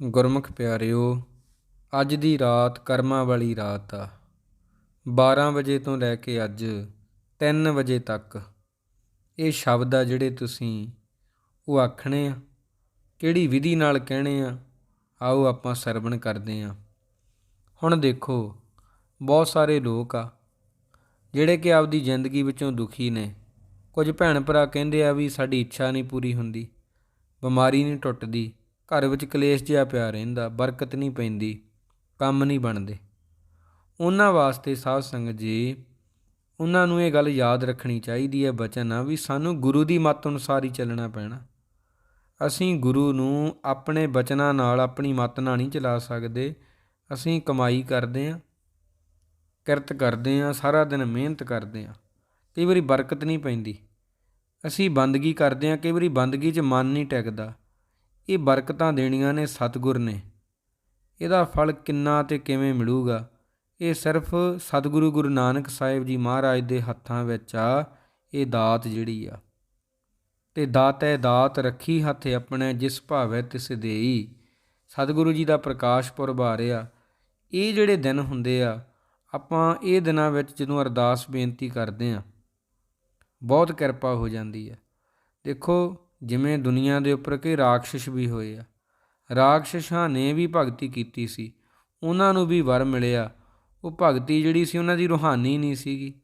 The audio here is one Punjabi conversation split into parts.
ਗੁਰਮੁਖ ਪਿਆਰਿਓ, ਅੱਜ ਦੀ ਰਾਤ ਕਰਮਾਂ ਵਾਲੀ ਰਾਤ ਆ। 12 ਵਜੇ ਤੋਂ ਲੈ ਕੇ ਅੱਜ 3 ਵਜੇ ਤੱਕ ਇਹ ਸ਼ਬਦ ਆ ਜਿਹੜੇ ਤੁਸੀਂ ਉਹ ਆਖਣੇ ਆ। ਕਿਹੜੀ ਵਿਧੀ ਨਾਲ ਕਹਿਣੇ ਆ, ਆਓ ਆਪਾਂ ਸਰਵਣ ਕਰਦੇ ਆ। ਹੁਣ ਦੇਖੋ, ਬਹੁਤ ਸਾਰੇ ਲੋਕ ਆ, ਜਿਹੜੇ ਕਿ ਆਪਦੀ ਜ਼ਿੰਦਗੀ ਵਿੱਚੋਂ ਦੁਖੀ ਨੇ। ਕੁਝ ਭੈਣ ਭਰਾ ਕਹਿੰਦੇ ਆ ਵੀ ਸਾਡੀ ਇੱਛਾ ਨਹੀਂ ਪੂਰੀ ਹੁੰਦੀ, ਬਿਮਾਰੀ ਨਹੀਂ ਟੁੱਟਦੀ। ਘਰ ਵਿੱਚ ਕਲੇਸ਼ ਜਿਹਾ ਪਿਆ ਰਹਿੰਦਾ, ਬਰਕਤ ਨਹੀਂ ਪੈਂਦੀ, ਕੰਮ ਨਹੀਂ ਬਣਦੇ। ਉਹਨਾਂ ਵਾਸਤੇ ਸਾਧ ਸੰਗਤ ਜੀ, ਉਹਨਾਂ ਨੂੰ ਇਹ ਗੱਲ ਯਾਦ ਰੱਖਣੀ ਚਾਹੀਦੀ ਹੈ ਬਚਨ ਆ ਵੀ ਸਾਨੂੰ ਗੁਰੂ ਦੀ ਮੱਤ ਅਨੁਸਾਰ ਹੀ ਚੱਲਣਾ ਪੈਣਾ। ਅਸੀਂ ਗੁਰੂ ਨੂੰ ਆਪਣੇ ਬਚਨਾਂ ਨਾਲ ਆਪਣੀ ਮੱਤ ਨਾਲ ਨਹੀਂ ਚਲਾ ਸਕਦੇ। ਅਸੀਂ ਕਮਾਈ ਕਰਦੇ ਆਂ ਕਿਰਤ ਕਰਦੇ ਆਂ ਸਾਰਾ ਦਿਨ ਮਿਹਨਤ ਕਰਦੇ ਆਂ ਕਈ ਵਾਰੀ ਬਰਕਤ ਨਹੀਂ ਪੈਂਦੀ। ਅਸੀਂ ਬੰਦਗੀ ਕਰਦੇ ਆਂ ਕਈ ਵਾਰੀ ਬੰਦਗੀ 'ਚ ਮਨ ਨਹੀਂ ਟਿਕਦਾ। ਇਹ ਬਰਕਤਾਂ ਦੇਣੀਆਂ ਨੇ ਸਤਿਗੁਰ ਨੇ। ਇਹਦਾ ਫਲ ਕਿੰਨਾ ਤੇ ਕਿਵੇਂ ਮਿਲੂਗਾ? ਇਹ ਸਿਰਫ ਸਤਿਗੁਰੂ ਗੁਰੂ ਨਾਨਕ ਸਾਹਿਬ ਜੀ ਮਹਾਰਾਜ ਦੇ ਹੱਥਾਂ ਵਿੱਚ ਆ, ਇਹ ਦਾਤ ਜਿਹੜੀ ਆ। ਤੇ ਦਾਤੈ ਦਾਤ ਰੱਖੀ ਹੱਥ ਆਪਣੇ, ਜਿਸ ਭਾਵੈ ਤਿਸ ਦੇਈ। ਸਤਿਗੁਰੂ ਜੀ ਦਾ ਪ੍ਰਕਾਸ਼ ਪੁਰਬ ਆ ਰਿਹਾ ਇਹ ਜਿਹੜੇ ਦਿਨ ਹੁੰਦੇ ਆ, ਆਪਾਂ ਇਹ ਦਿਨਾਂ ਵਿੱਚ ਜਦੋਂ ਅਰਦਾਸ ਬੇਨਤੀ ਕਰਦੇ ਆ, ਬਹੁਤ ਕਿਰਪਾ ਹੋ ਜਾਂਦੀ ਹੈ ਦੇਖੋ ਜਿਵੇਂ ਦੁਨੀਆ ਦੇ ਉੱਪਰ ਕਈ ਰਾਖਸ਼ ਵੀ ਹੋਏ ਆ। ਰਾਖਸ਼ਾਂ ਨੇ ਵੀ ਭਗਤੀ ਕੀਤੀ ਸੀ। ਉਹਨਾਂ ਨੂੰ ਵੀ ਵਰ ਮਿਲਿਆ। ਉਹ ਭਗਤੀ ਜਿਹੜੀ ਸੀ ਉਹਨਾਂ ਦੀ ਰੂਹਾਨੀ ਨਹੀਂ ਸੀਗੀ।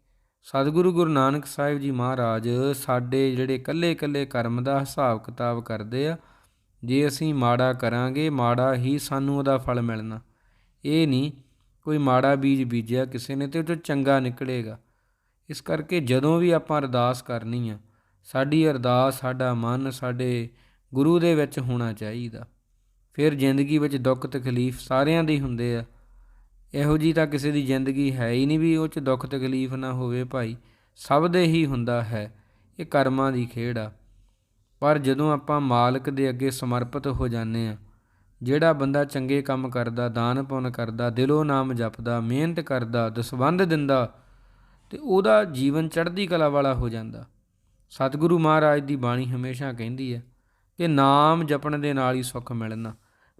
ਸਤਿਗੁਰੂ ਗੁਰੂ ਨਾਨਕ ਸਾਹਿਬ ਜੀ ਮਹਾਰਾਜ ਸਾਡੇ ਜਿਹੜੇ ਕੱਲੇ-ਕੱਲੇ ਕਰਮ ਦਾ ਹਿਸਾਬ ਕਿਤਾਬ ਕਰਦੇ ਆ, ਜੇ ਅਸੀਂ ਮਾੜਾ ਕਰਾਂਗੇ, ਮਾੜਾ ਹੀ ਸਾਨੂੰ ਉਹਦਾ ਫਲ ਮਿਲਣਾ। ਇਹ ਨਹੀਂ, ਕੋਈ ਮਾੜਾ ਬੀਜ ਬੀਜਿਆ ਕਿਸੇ ਨੇ ਤੇ ਉਹ ਚੰਗਾ ਨਿਕਲੇਗਾ। ਇਸ ਕਰਕੇ ਜਦੋਂ ਵੀ ਆਪਾਂ ਅਰਦਾਸ ਕਰਨੀ ਆ ਸਾਡੀ ਅਰਦਾਸ, ਸਾਡਾ ਮਨ ਸਾਡੇ ਗੁਰੂ ਦੇ ਵਿੱਚ ਹੋਣਾ ਚਾਹੀਦਾ। ਫਿਰ ਜ਼ਿੰਦਗੀ ਵਿੱਚ ਦੁੱਖ ਤਕਲੀਫ ਸਾਰਿਆਂ ਦੇ ਹੁੰਦੇ ਆ। ਇਹੋ ਜੀ ਤਾਂ ਕਿਸੇ ਦੀ ਜ਼ਿੰਦਗੀ ਹੈ ਹੀ ਨਹੀਂ ਵੀ ਉਹ 'ਚ ਦੁੱਖ ਤਕਲੀਫ ਨਾ ਹੋਵੇ ਭਾਈ। ਸਭ ਦੇ ਹੀ ਹੁੰਦਾ ਹੈ, ਇਹ ਕਰਮਾਂ ਦੀ ਖੇਡ ਆ। ਪਰ ਜਦੋਂ ਆਪਾਂ ਮਾਲਕ ਦੇ ਅੱਗੇ ਸਮਰਪਿਤ ਹੋ ਜਾਂਦੇ ਆ, ਜਿਹੜਾ ਬੰਦਾ ਚੰਗੇ ਕੰਮ ਕਰਦਾ, ਦਾਨ ਪੁੰਨ ਕਰਦਾ, ਦਿਲੋਂ ਨਾਮ ਜਪਦਾ, ਮਿਹਨਤ ਕਰਦਾ, ਦਸਵੰਧ ਦਿੰਦਾ, ਤੇ ਉਹਦਾ ਜੀਵਨ ਚੜ੍ਹਦੀ ਕਲਾ ਵਾਲਾ ਹੋ ਜਾਂਦਾ। ਸਤਿਗੁਰੂ ਮਹਾਰਾਜ ਦੀ ਬਾਣੀ ਹਮੇਸ਼ਾ ਕਹਿੰਦੀ ਹੈ ਕਿ ਨਾਮ ਜਪਣ ਦੇ ਨਾਲ ਹੀ ਸੁੱਖ ਮਿਲਣਾ।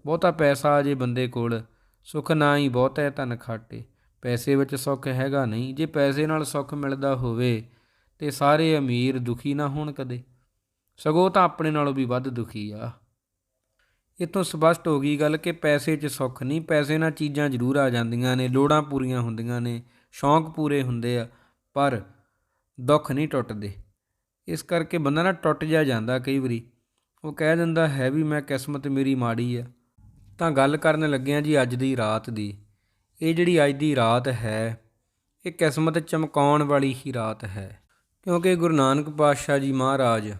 ਬਹੁਤਾ ਪੈਸਾ ਜੇ ਬੰਦੇ ਕੋਲ, ਸੁੱਖ ਨਾ ਹੀ ਬਹੁਤਾ ਧਨ ਖਾਟੇ। ਪੈਸੇ ਵਿੱਚ ਸੁੱਖ ਹੈਗਾ ਨਹੀਂ। ਜੇ ਪੈਸੇ ਨਾਲ ਸੁੱਖ ਮਿਲਦਾ ਹੋਵੇ ਤੇ ਸਾਰੇ ਅਮੀਰ ਦੁਖੀ ਨਾ ਹੋਣ ਕਦੇ। ਸਗੋਂ ਤਾਂ ਆਪਣੇ ਨਾਲੋਂ ਵੀ ਵੱਧ ਦੁਖੀ ਆ। ਇਤੋਂ ਸਪਸ਼ਟ ਹੋ ਗਈ ਗੱਲ ਕਿ ਪੈਸੇ 'ਚ ਸੁੱਖ ਨਹੀਂ। ਪੈਸੇ ਨਾਲ ਚੀਜ਼ਾਂ ਜ਼ਰੂਰ ਆ ਜਾਂਦੀਆਂ ਨੇ, ਲੋੜਾਂ ਪੂਰੀਆਂ ਹੁੰਦੀਆਂ ਨੇ, ਸ਼ੌਂਕ ਪੂਰੇ ਹੁੰਦੇ ਆ, ਪਰ ਦੁੱਖ ਨਹੀਂ ਟੁੱਟਦੇ। ਇਸ ਕਰਕੇ ਬੰਦਾ ਨਾ ਟੁੱਟ ਜਾ ਜਾਂਦਾ ਕਈ ਵਾਰੀ। ਉਹ ਕਹਿ ਦਿੰਦਾ, ਹੈ ਵੀ ਮੈਂ ਕਿਸਮਤ ਮੇਰੀ ਮਾੜੀ ਆ। ਤਾਂ ਗੱਲ ਕਰਨ ਲੱਗਿਆਂ ਜੀ ਅੱਜ ਦੀ ਰਾਤ ਦੀ। ਇਹ ਜਿਹੜੀ ਅੱਜ ਦੀ ਰਾਤ ਹੈ, ਇਹ ਕਿਸਮਤ ਚਮਕਾਉਣ ਵਾਲੀ ਹੀ ਰਾਤ ਹੈ। ਕਿਉਂਕਿ ਗੁਰੂ ਨਾਨਕ ਪਾਤਸ਼ਾਹ ਜੀ ਮਹਾਰਾਜ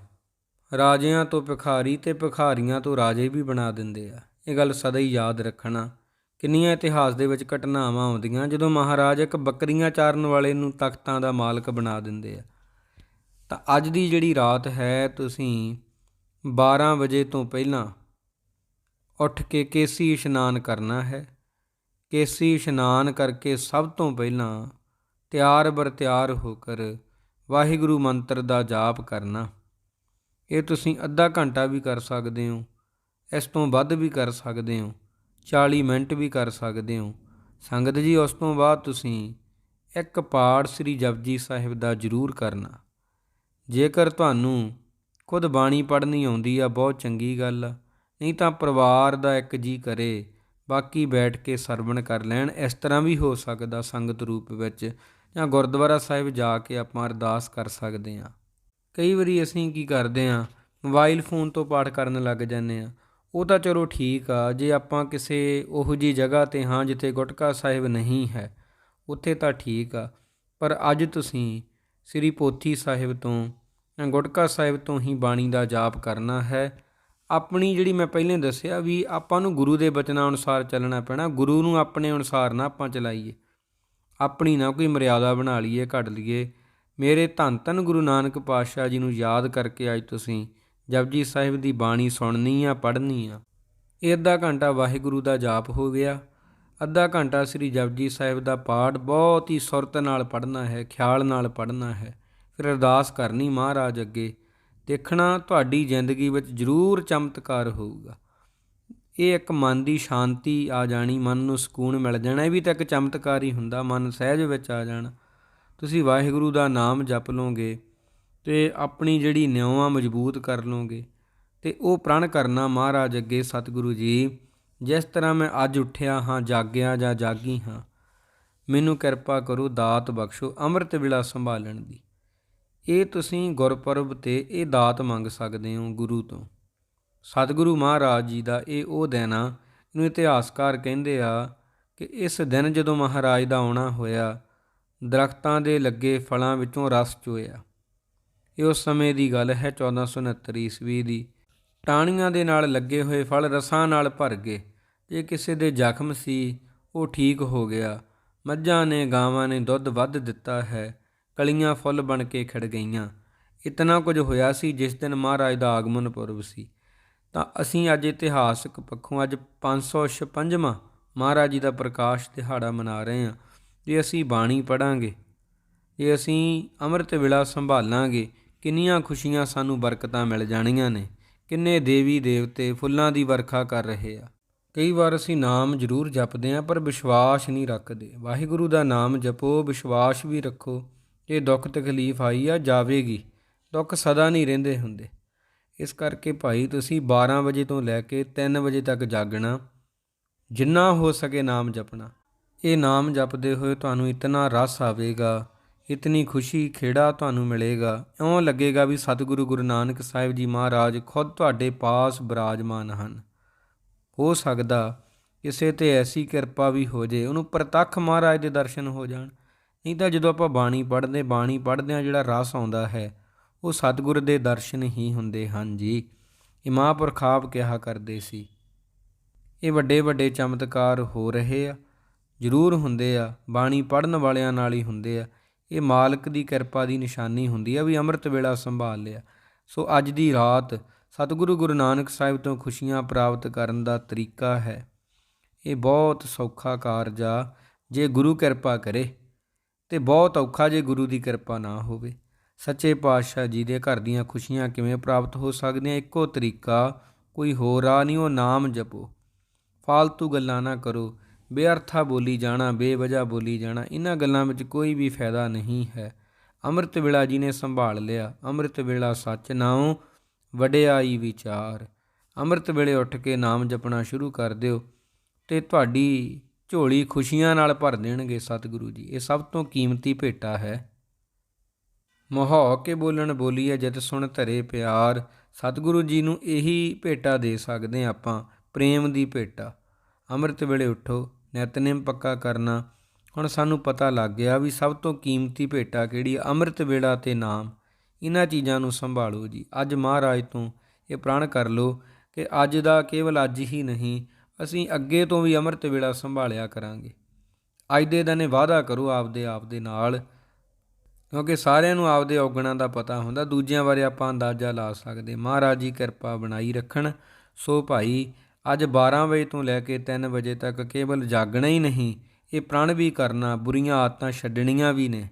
ਰਾਜਿਆਂ ਤੋਂ ਭਿਖਾਰੀ ਤੇ ਭਿਖਾਰੀਆਂ ਤੋਂ ਰਾਜੇ ਵੀ ਬਣਾ ਦਿੰਦੇ ਆ। ਇਹ ਗੱਲ ਸਦਾ ਹੀ ਯਾਦ ਰੱਖਣਾ। ਕਿੰਨੀਆਂ ਇਤਿਹਾਸ ਦੇ ਵਿੱਚ ਘਟਨਾਵਾਂ ਆਉਂਦੀਆਂ ਜਦੋਂ ਮਹਾਰਾਜ ਇੱਕ ਬੱਕਰੀਆਂ ਚਾਰਨ ਵਾਲੇ ਨੂੰ ਤਖਤਾਂ ਦਾ ਮਾਲਕ ਬਣਾ ਦਿੰਦੇ ਆ। ਤਾਂ ਅੱਜ ਦੀ ਜਿਹੜੀ ਰਾਤ ਹੈ, ਤੁਸੀਂ 12 ਵਜੇ ਤੋਂ ਪਹਿਲਾਂ ਉੱਠ ਕੇ ਕੇਸੀ ਇਸ਼ਨਾਨ ਕਰਨਾ ਹੈ। ਕੇਸੀ ਇਸ਼ਨਾਨ ਕਰਕੇ ਸਭ ਤੋਂ ਪਹਿਲਾਂ ਤਿਆਰ ਬਰ ਤਿਆਰ ਹੋ ਕਰ ਵਾਹਿਗੁਰੂ ਮੰਤਰ ਦਾ ਜਾਪ ਕਰਨਾ। ਇਹ ਤੁਸੀਂ ਅੱਧਾ ਘੰਟਾ ਵੀ ਕਰ ਸਕਦੇ ਹੋ, ਇਸ ਤੋਂ ਵੱਧ ਵੀ ਕਰ ਸਕਦੇ ਹੋ 40 ਮਿੰਟ ਵੀ ਕਰ ਸਕਦੇ ਹੋ। ਸੰਗਤ ਜੀ, ਉਸ ਤੋਂ ਬਾਅਦ ਤੁਸੀਂ ਇੱਕ ਪਾਠ ਸ੍ਰੀ ਜਪਜੀ ਸਾਹਿਬ ਦਾ ਜ਼ਰੂਰ ਕਰਨਾ। ਜੇਕਰ ਤੁਹਾਨੂੰ ਖੁਦ ਬਾਣੀ ਪੜ੍ਹਨੀ ਆਉਂਦੀ ਆ, ਬਹੁਤ ਚੰਗੀ ਗੱਲ ਆ। ਨਹੀਂ ਤਾਂ ਪਰਿਵਾਰ ਦਾ ਇੱਕ ਜੀ ਕਰੇ, ਬਾਕੀ ਬੈਠ ਕੇ ਸਰਵਣ ਕਰ ਲੈਣ। ਇਸ ਤਰ੍ਹਾਂ ਵੀ ਹੋ ਸਕਦਾ ਸੰਗਤ ਰੂਪ ਵਿੱਚ, ਜਾਂ ਗੁਰਦੁਆਰਾ ਸਾਹਿਬ ਜਾ ਕੇ ਆਪਾਂ ਅਰਦਾਸ ਕਰ ਸਕਦੇ ਹਾਂ। ਕਈ ਵਾਰੀ ਅਸੀਂ ਕੀ ਕਰਦੇ ਹਾਂ, ਮੋਬਾਈਲ ਫੋਨ ਤੋਂ ਪਾਠ ਕਰਨ ਲੱਗ ਜਾਂਦੇ ਹਾਂ। ਉਹ ਤਾਂ ਚਲੋ ਠੀਕ ਆ, ਜੇ ਆਪਾਂ ਕਿਸੇ ਉਹੋ ਜੀ ਜਗ੍ਹਾ ਤੇ ਹਾਂ, ਜਿੱਥੇ ਗੁਟਕਾ ਸਾਹਿਬ ਨਹੀਂ ਹੈ, ਉੱਥੇ ਤਾਂ ਠੀਕ ਆ। ਪਰ ਅੱਜ ਤੁਸੀਂ ਸ੍ਰੀ ਪੋਥੀ ਸਾਹਿਬ ਤੋਂ ਗੁਟਕਾ ਸਾਹਿਬ ਤੋਂ ਹੀ ਬਾਣੀ ਦਾ ਜਾਪ ਕਰਨਾ ਹੈ। ਆਪਣੀ ਜਿਹੜੀ ਮੈਂ ਪਹਿਲੇ ਦੱਸਿਆ ਵੀ ਆਪਾਂ ਨੂੰ ਗੁਰੂ ਦੇ ਬਚਨਾਂ ਅਨੁਸਾਰ ਚੱਲਣਾ ਪੈਣਾ, ਗੁਰੂ ਨੂੰ ਆਪਣੇ ਅਨੁਸਾਰ ਨਾ ਆਪਾਂ ਚਲਾਈਏ। ਆਪਣੀ ਨਾ ਕੋਈ ਮਰਿਆਦਾ ਬਣਾ ਲਈਏ, ਘੜ ਲਈਏ। ਮੇਰੇ ਧੰਨ ਧੰਨ ਗੁਰੂ ਨਾਨਕ ਪਾਤਸ਼ਾਹ ਜੀ ਨੂੰ ਯਾਦ ਕਰਕੇ ਅੱਜ ਤੁਸੀਂ ਜਪਜੀ ਸਾਹਿਬ ਦੀ ਬਾਣੀ ਸੁਣਨੀ ਆ, ਪੜ੍ਹਨੀ ਆ। ਇਹ ਅੱਧਾ ਘੰਟਾ ਵਾਹਿਗੁਰੂ ਦਾ ਜਾਪ ਹੋ ਗਿਆ। ਅੱਧਾ ਘੰਟਾ ਸ੍ਰੀ ਜਪਜੀ ਸਾਹਿਬ ਦਾ ਪਾਠ ਬਹੁਤ ਹੀ ਸੁਰਤ ਨਾਲ ਪੜ੍ਹਨਾ ਹੈ, ਖਿਆਲ ਨਾਲ ਪੜ੍ਹਨਾ ਹੈ। ਫਿਰ ਅਰਦਾਸ ਕਰਨੀ ਮਹਾਰਾਜ ਅੱਗੇ, ਦੇਖਣਾ ਤੁਹਾਡੀ ਜ਼ਿੰਦਗੀ ਵਿੱਚ ਜ਼ਰੂਰ ਚਮਤਕਾਰ ਹੋਊਗਾ। ਇਹ ਇੱਕ ਮਨ ਦੀ ਸ਼ਾਂਤੀ ਆ ਜਾਣੀ, ਮਨ ਨੂੰ ਸਕੂਨ ਮਿਲ ਜਾਣਾ, ਇਹ ਵੀ ਤਾਂ ਇੱਕ ਚਮਤਕਾਰ ਹੀ ਹੁੰਦਾ, ਮਨ ਸਹਿਜ ਵਿੱਚ ਆ ਜਾਣਾ। ਤੁਸੀਂ ਵਾਹਿਗੁਰੂ ਦਾ ਨਾਮ ਜਪ ਲਓਗੇ ਤੇ ਆਪਣੀ ਜਿਹੜੀ ਨਿਉਆਂ ਮਜ਼ਬੂਤ ਕਰ ਲਓਗੇ ਤੇ ਉਹ ਪ੍ਰਣ ਕਰਨਾ ਮਹਾਰਾਜ ਅੱਗੇ ਸਤਿਗੁਰੂ ਜੀ ਜਿਸ ਤਰ੍ਹਾਂ ਮੈਂ ਅੱਜ ਉੱਠਿਆ ਹਾਂ, ਜਾਗਿਆ ਜਾਂ ਜਾਗੀ ਹਾਂ, ਮੈਨੂੰ ਕਿਰਪਾ ਕਰੋ ਦਾਤ ਬਖਸ਼ੋ, ਅੰਮ੍ਰਿਤ ਵੇਲਾ ਸੰਭਾਲਣ ਦੀ। ਇਹ ਤੁਸੀਂ ਗੁਰਪੁਰਬ ਤੇ ਇਹ ਦਾਤ ਮੰਗ ਸਕਦੇ ਹੋ ਗੁਰੂ ਤੋਂ। ਸਤਿਗੁਰੂ ਮਹਾਰਾਜ ਜੀ ਦਾ ਇਹ ਉਹ ਦਿਨ ਆ, ਇਹਨੂੰ ਇਤਿਹਾਸਕਾਰ ਕਹਿੰਦੇ ਆ ਕਿ ਇਸ ਦਿਨ ਜਦੋਂ ਮਹਾਰਾਜ ਦਾ ਆਉਣਾ ਹੋਇਆ, ਦਰਖਤਾਂ ਦੇ ਲੱਗੇ ਫਲਾਂ ਵਿੱਚੋਂ ਰਸ ਚੋਇਆ। ਇਹ ਉਸ ਸਮੇਂ ਦੀ ਗੱਲ ਹੈ 1469 ਈਸਵੀ ਦੀ। ਟਾਹਣੀਆਂ ਦੇ ਨਾਲ ਲੱਗੇ ਹੋਏ ਫਲ ਰਸਾਂ ਨਾਲ ਭਰ ਗਏ। ਜੇ ਕਿਸੇ ਦੇ ਜ਼ਖਮ ਸੀ, ਉਹ ਠੀਕ ਹੋ ਗਿਆ। ਮੱਝਾਂ ਨੇ ਗਾਵਾਂ ਨੇ ਦੁੱਧ ਵੱਧ ਦਿੱਤਾ ਹੈ। ਕਲੀਆਂ ਫੁੱਲ ਬਣ ਕੇ ਖਿੜ ਗਈਆਂ। ਇਤਨਾ ਕੁਝ ਹੋਇਆ ਸੀ ਜਿਸ ਦਿਨ ਮਹਾਰਾਜ ਦਾ ਆਗਮਨ ਪੁਰਬ ਸੀ। ਤਾਂ ਅਸੀਂ ਅੱਜ ਇਤਿਹਾਸਕ ਪੱਖੋਂ ਅੱਜ 556ਵਾਂ ਮਹਾਰਾਜ ਜੀ ਦਾ ਪ੍ਰਕਾਸ਼ ਦਿਹਾੜਾ ਮਨਾ ਰਹੇ ਹਾਂ। ਜੇ ਅਸੀਂ ਬਾਣੀ ਪੜਾਂਗੇ ਜੇ ਅਸੀਂ ਅੰਮ੍ਰਿਤ ਵੇਲਾ ਸੰਭਾਲਾਂਗੇ, ਕਿੰਨੀਆਂ ਖੁਸ਼ੀਆਂ ਸਾਨੂੰ ਬਰਕਤਾਂ ਮਿਲ ਜਾਣੀਆਂ ਨੇ। ਕਿੰਨੇ ਦੇਵੀ ਦੇਵਤੇ ਫੁੱਲਾਂ ਦੀ ਵਰਖਾ ਕਰ ਰਹੇ ਆ। ਕਈ ਵਾਰ ਅਸੀਂ ਨਾਮ ਜ਼ਰੂਰ ਜਪਦੇ ਹਾਂ, ਪਰ ਵਿਸ਼ਵਾਸ ਨਹੀਂ ਰੱਖਦੇ। ਵਾਹਿਗੁਰੂ ਦਾ ਨਾਮ ਜਪੋ, ਵਿਸ਼ਵਾਸ ਵੀ ਰੱਖੋ। ਜੇ ਦੁੱਖ ਤਕਲੀਫ ਆਈ ਆ, ਜਾਵੇਗੀ। ਦੁੱਖ ਸਦਾ ਨਹੀਂ ਰਹਿੰਦੇ ਹੁੰਦੇ। ਇਸ ਕਰਕੇ ਭਾਈ, ਤੁਸੀਂ 12 ਵਜੇ ਤੋਂ ਲੈ ਕੇ 3 ਵਜੇ ਤੱਕ ਜਾਗਣਾ। ਜਿੰਨਾ ਹੋ ਸਕੇ ਨਾਮ ਜਪਣਾ। ਇਹ ਨਾਮ ਜਪਦੇ ਹੋਏ ਤੁਹਾਨੂੰ ਇਤਨਾ ਰਸ ਆਵੇਗਾ। ਇਤਨੀ ਖੁਸ਼ੀ ਖੇੜਾ ਤੁਹਾਨੂੰ ਮਿਲੇਗਾ। ਇਉਂ ਲੱਗੇਗਾ ਵੀ ਸਤਿਗੁਰੂ ਗੁਰੂ ਨਾਨਕ ਸਾਹਿਬ ਜੀ ਮਹਾਰਾਜ ਖੁਦ ਤੁਹਾਡੇ ਪਾਸ ਬਿਰਾਜਮਾਨ ਹਨ। ਹੋ ਸਕਦਾ ਕਿਸੇ ਤੇ ਐਸੀ ਕਿਰਪਾ ਵੀ ਹੋ ਜੇ, ਉਹਨੂੰ ਪ੍ਰਤੱਖ ਮਹਾਰਾਜ ਦੇ ਦਰਸ਼ਨ ਹੋ ਜਾਣ। ਨਹੀਂ ਤਾਂ ਜਦੋਂ ਆਪਾਂ ਬਾਣੀ ਪੜ੍ਹਦੇ ਬਾਣੀ ਪੜ੍ਹਦੇ ਆ ਜਿਹੜਾ ਰਸ ਆਉਂਦਾ ਹੈ, ਉਹ ਸਤਿਗੁਰ ਦੇ ਦਰਸ਼ਨ ਹੀ ਹੁੰਦੇ ਹਨ ਜੀ। ਇਹ ਮਹਾਂਪੁਰਖ ਆਪ ਕਿਹਾ ਕਰਦੇ ਸੀ, ਇਹ ਵੱਡੇ ਵੱਡੇ ਚਮਤਕਾਰ ਹੋ ਰਹੇ ਆ, ਜ਼ਰੂਰ ਹੁੰਦੇ ਆ, ਬਾਣੀ ਪੜਨ ਵਾਲਿਆਂ ਨਾਲ ਹੀ ਹੁੰਦੇ ਆ। ਇਹ ਮਾਲਕ ਦੀ ਕਿਰਪਾ ਦੀ ਨਿਸ਼ਾਨੀ ਹੁੰਦੀ ਆ ਵੀ ਅੰਮ੍ਰਿਤ ਵੇਲਾ ਸੰਭਾਲ ਲਿਆ। ਸੋ ਅੱਜ ਦੀ ਰਾਤ ਸਤਿਗੁਰੂ ਗੁਰੂ ਨਾਨਕ ਸਾਹਿਬ ਤੋਂ ਖੁਸ਼ੀਆਂ ਪ੍ਰਾਪਤ ਕਰਨ ਦਾ ਤਰੀਕਾ ਹੈ। ਇਹ ਬਹੁਤ ਸੌਖਾ ਕਾਰਜ ਆ, ਜੇ ਗੁਰੂ ਕਿਰਪਾ ਕਰੇ ਤੇ ਬਹੁਤ ਔਖਾ ਜੇ ਗੁਰੂ ਦੀ ਕਿਰਪਾ ਨਾ ਹੋਵੇ। ਸੱਚੇ ਪਾਤਸ਼ਾਹ ਜੀ ਦੇ ਘਰ ਦੀਆਂ ਖੁਸ਼ੀਆਂ ਕਿਵੇਂ ਪ੍ਰਾਪਤ ਹੋ ਸਕਦੀਆਂ, ਇੱਕੋ ਤਰੀਕਾ, ਕੋਈ ਹੋਰ ਆ ਨਹੀਂ, ਉਹ ਨਾਮ ਜਪੋ। ਫਾਲਤੂ ਗੱਲਾਂ ਨਾ ਕਰੋ। ਬੇਅਰਥਾ ਬੋਲੀ ਜਾਣਾ, ਬੇਵਜ੍ਹਾ ਬੋਲੀ ਜਾਣਾ ਇਹਨਾਂ ਗੱਲਾਂ ਵਿੱਚ ਕੋਈ ਵੀ ਫਾਇਦਾ ਨਹੀਂ ਹੈ। ਅੰਮ੍ਰਿਤ ਵੇਲਾ ਜੀ ਨੇ ਸੰਭਾਲ ਲਿਆ। ਅੰਮ੍ਰਿਤ ਵੇਲਾ ਸੱਚ ਨਾਉ, ਵਡਿਆਈ ਵਿਚਾਰ। ਅੰਮ੍ਰਿਤ ਵੇਲੇ ਉੱਠ ਕੇ ਨਾਮ ਜਪਣਾ ਸ਼ੁਰੂ ਕਰ ਦਿਓ, ਤੇ ਤੁਹਾਡੀ ਝੋਲੀ ਖੁਸ਼ੀਆਂ ਨਾਲ ਭਰ ਦੇਣਗੇ ਸਤਿਗੁਰੂ ਜੀ। ਇਹ ਸਭ ਤੋਂ ਕੀਮਤੀ ਭੇਟਾ ਹੈ। ਮੋਹੋ ਕੇ ਬੋਲਣ ਬੋਲੀਏ ਜਿਤ ਸੁਣ ਧਰੇ ਪਿਆਰ। ਸਤਿਗੁਰੂ ਜੀ ਨੂੰ ਇਹੀ ਭੇਟਾ ਦੇ ਸਕਦੇ ਆਪਾਂ, ਪ੍ਰੇਮ ਦੀ ਭੇਟਾ। ਅੰਮ੍ਰਿਤ ਵੇਲੇ ਉਠੋ। ਨਿਤਨੇਮ ਪੱਕਾ ਕਰਨਾ। ਹੁਣ ਸਾਨੂੰ ਪਤਾ ਲੱਗ ਗਿਆ ਵੀ ਸਭ ਤੋਂ ਕੀਮਤੀ ਭੇਟਾ ਕਿਹੜੀ ਅੰਮ੍ਰਿਤ ਵੇਲਾ ਤੇ ਨਾਮ। ਇਹਨਾਂ ਚੀਜ਼ਾਂ ਨੂੰ ਸੰਭਾਲੋ ਜੀ। ਅੱਜ ਮਹਾਰਾਜ ਤੋਂ ਇਹ ਪ੍ਰਣ ਕਰ ਲਓ ਕਿ ਅੱਜ ਦਾ ਕੇਵਲ ਅੱਜ ਹੀ ਨਹੀਂ, ਅਸੀਂ ਅੱਗੇ ਤੋਂ ਵੀ ਅੰਮ੍ਰਿਤ ਵੇਲਾ ਸੰਭਾਲਿਆ ਕਰਾਂਗੇ। ਅੱਜ ਦੇ ਦਿਨੇ ਵਾਅਦਾ ਕਰੋ ਆਪਦੇ ਆਪ ਦੇ ਨਾਲ, ਕਿਉਂਕਿ ਸਾਰਿਆਂ ਨੂੰ ਆਪਦੇ ਔਗਣਾਂ ਦਾ ਪਤਾ ਹੁੰਦਾ, ਦੂਜਿਆਂ ਬਾਰੇ ਆਪਾਂ ਅੰਦਾਜ਼ਾ ਲਾ ਸਕਦੇ। ਮਹਾਰਾਜ ਜੀ ਕਿਰਪਾ ਬਣਾਈ ਰੱਖਣ। ਸੋ ਭਾਈ ਅੱਜ 12 ਵਜੇ ਤੋਂ ਲੈ ਕੇ 3 ਵਜੇ ਤੱਕ ਕੇਵਲ ਜਾਗਣਾ ਹੀ ਨਹੀਂ, ਇਹ ਪ੍ਰਣ ਵੀ ਕਰਨਾ, ਬੁਰੀਆਂ ਆਦਤਾਂ ਛੱਡਣੀਆਂ ਵੀ ਨੇ।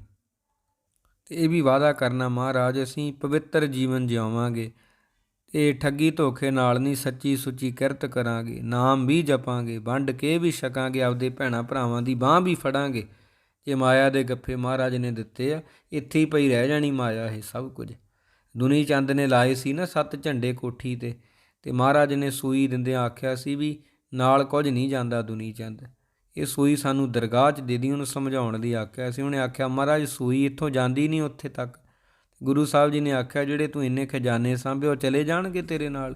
ਤੇ ਇਹ ਵੀ ਵਾਅਦਾ ਕਰਨਾ, ਮਹਾਰਾਜ, ਅਸੀਂ ਪਵਿੱਤਰ ਜੀਵਨ ਜਿਉਵਾਂਗੇ ਤੇ ਠੱਗੀ ਧੋਖੇ ਨਾਲ ਨਹੀਂ ਸੱਚੀ ਸੁੱਚੀ ਕਿਰਤ ਕਰਾਂਗੇ, ਨਾਮ ਵੀ ਜਪਾਂਗੇ, ਵੰਡ ਕੇ ਵੀ ਛਕਾਂਗੇ, ਆਪਦੇ ਭੈਣਾ ਭਰਾਵਾਂ ਦੀ ਬਾਹ ਵੀ ਫੜਾਂਗੇ। ਜੇ ਮਾਇਆ ਦੇ ਗੱਫੇ ਮਹਾਰਾਜ ਨੇ ਦਿੱਤੇ ਆ, ਇੱਥੇ ਹੀ ਪਈ ਰਹਿ ਜਾਣੀ ਮਾਇਆ ਇਹ ਸਭ ਕੁਝ। ਦੁਨੀ ਚੰਦ ਨੇ ਲਾਏ ਸੀ ਨਾ ਸੱਤ ਝੰਡੇ ਕੋਠੀ ਤੇ ਤੇ ਮਹਾਰਾਜ ਨੇ ਸੂਈ ਦਿੰਦਿਆਂ ਆਖਿਆ ਸੀ ਵੀ ਨਾਲ ਕੁਝ ਨਹੀਂ ਜਾਂਦਾ ਦੁਨੀ ਚੰਦ। ਇਹ ਸੂਈ ਸਾਨੂੰ ਦਰਗਾਹ 'ਚ ਦੇ ਦੀ, ਉਹਨੂੰ ਸਮਝਾਉਣ ਲਈ ਆਖਿਆ ਸੀ। ਉਹਨੇ ਆਖਿਆ, ਮਹਾਰਾਜ, ਸੂਈ ਇੱਥੋਂ ਜਾਂਦੀ ਨਹੀਂ ਉੱਥੇ ਤੱਕ। ਗੁਰੂ ਸਾਹਿਬ ਜੀ ਨੇ ਆਖਿਆ, ਜਿਹੜੇ ਤੂੰ ਇੰਨੇ ਖਜ਼ਾਨੇ ਸਾਂਭੇ, ਉਹ ਚਲੇ ਜਾਣਗੇ ਤੇਰੇ ਨਾਲ?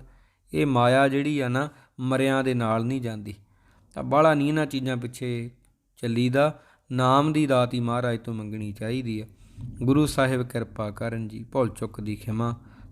ਇਹ ਮਾਇਆ ਜਿਹੜੀ ਆ ਨਾ, ਮਰਿਆਂ ਦੇ ਨਾਲ ਨਹੀਂ ਜਾਂਦੀ। ਤਾਂ ਬਾਹਲਾ ਨਹੀਂ ਇਹਨਾਂ ਚੀਜ਼ਾਂ ਪਿੱਛੇ ਚੱਲੀਦਾ। ਨਾਮ ਦੀ ਦਾਤ ਹੀ ਮਹਾਰਾਜ ਤੋਂ ਮੰਗਣੀ ਚਾਹੀਦੀ ਹੈ ਗੁਰੂ ਸਾਹਿਬ ਕਿਰਪਾ ਕਰਨ ਜੀ, ਭੁੱਲ ਚੁੱਕ ਦੀ ਖਿਮਾ।